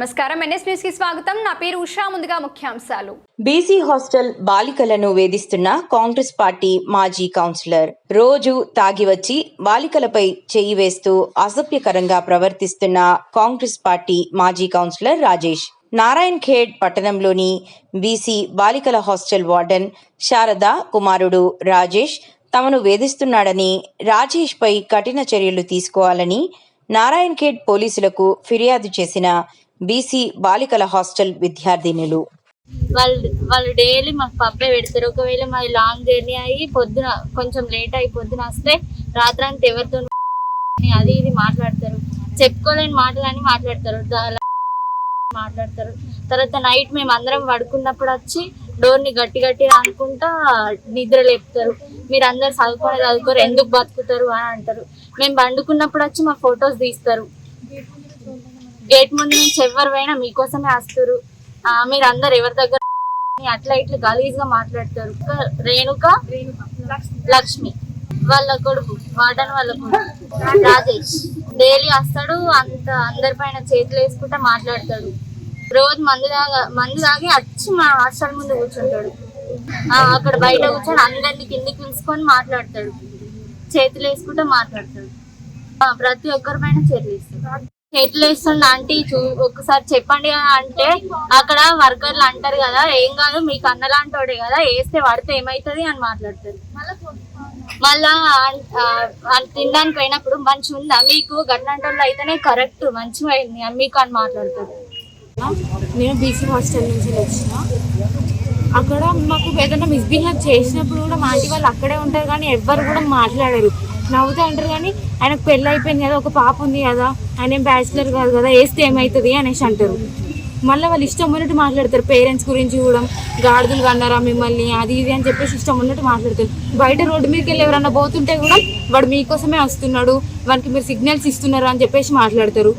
నమస్కారం. ఎన్ఎస్ న్యూస్కి స్వాగతం. నా పేరు ఉషా. ముందుగా ముఖ్యాంశాలు. బీసీ హాస్టల్ బాలికలను వేధిస్తున్న కాంగ్రెస్ పార్టీ మాజీ కౌన్సిలర్. రోజు తాగి వచ్చి బాలికలపై చేయి వేస్తూ అసభ్యకరంగా ప్రవర్తిస్తున్న కాంగ్రెస్ పార్టీ మాజీ కౌన్సిలర్ రాజేష్. నారాయణ్ ఖేడ్ పట్టణంలోని బీసీ బాలికల హాస్టల్ వార్డెన్ శారద కుమారుడు రాజేష్ తమను వేధిస్తున్నాడని రాజేష్ పై కఠిన చర్యలు తీసుకోవాలని నారాయణ్ ఖేడ్ పోలీసులకు ఫిర్యాదు చేసిన బీసీ బాలికల హాస్టల్ విద్యార్థినులు. వాళ్ళు వాళ్ళు డైలీ మాకు పప్పే పెడతారు. ఒకవేళ మాది లాంగ్ జర్నీ అయ్యి పొద్దున కొంచెం లేట్ అయ్యి పొద్దున వస్తే రాత్రంతా ఎవరితో అది ఇది మాట్లాడతారు. చెప్పుకోలేని మాటలని మాట్లాడతారు. మాట్లాడతారు. తర్వాత నైట్ మేము అందరం పడుకున్నప్పుడు వచ్చి డోర్ని గట్టి గట్టి అనుకుంటా నిద్ర లేపుతారు. మీరు అందరు చదువుకొని చదువుకోరు ఎందుకు బతుకుతారు అని అంటారు. మేము పండుకున్నప్పుడు వచ్చి మా ఫొటోస్ తీస్తారు. గేట్ ముందు నుంచి ఎవరు పోయినా మీకోసమే వస్తారు. మీరు అందరు ఎవరి దగ్గర అట్లా ఇట్లా గలీజ్గా మాట్లాడతారు రేణుక లక్ష్మి. వాళ్ళ కొడుకు వాడని వాళ్ళ కొడుకు రాజేష్. డైలీ వస్తాడు అంత అందరి పైన చేతులు వేసుకుంటా మాట్లాడతాడు. రోజు మందు దాగా మందు తాగి వచ్చి మా హాస్టల్ ముందు కూర్చుంటాడు. అక్కడ బయట కూర్చొని అందరిని కిందికి పిలుచుకొని మాట్లాడతాడు. చేతులు వేసుకుంటా మాట్లాడతాడు. ప్రతి ఒక్కరి పైన చేతులు వేస్తాడు. చేతులు వేస్తుండ ఆంటీ చూ ఒకసారి చెప్పండి కదా అంటే అక్కడ వర్కర్లు అంటారు కదా ఏం కాదు మీకు అన్నలాంటోడే కదా వేస్తే పడితే ఏమైతుంది అని మాట్లాడతారు. మళ్ళా తినడానికి పోయినప్పుడు మంచి ఉందా? మీకు గట్లాంటి అయితేనే కరెక్ట్ మంచిగా అయింది మీకు అని మాట్లాడతారు. నేను బీసీ హాస్టల్ నుంచి వచ్చిన. అక్కడ మాకు ఏదైనా మిస్బిహేవ్ చేసినప్పుడు కూడా మా ఆంటీ వాళ్ళు అక్కడే ఉంటారు కానీ ఎవ్వరు కూడా మాట్లాడరు. నవ్వుతూ ఉంటారు కానీ ఆయనకు పెళ్ళి అయిపోయింది కదా ఒక పాప ఉంది కదా ఆయన ఏం బ్యాచిలర్ కాదు కదా వేస్తే ఏమవుతుంది అనేసి అంటారు. మళ్ళీ వాళ్ళు ఇష్టం ఉన్నట్టు మాట్లాడతారు పేరెంట్స్ గురించి కూడా. గాడిదలు కన్నారా మిమ్మల్ని అది ఇది అని చెప్పేసి ఇష్టం ఉన్నట్టు మాట్లాడతారు. బయట రోడ్డు మీదకి వెళ్ళి ఎవరన్నా పోతుంటే కూడా వాడు మీకోసమే వస్తున్నాడు వానికి మీరు సిగ్నల్స్ ఇస్తున్నారు అని చెప్పేసి మాట్లాడతారు.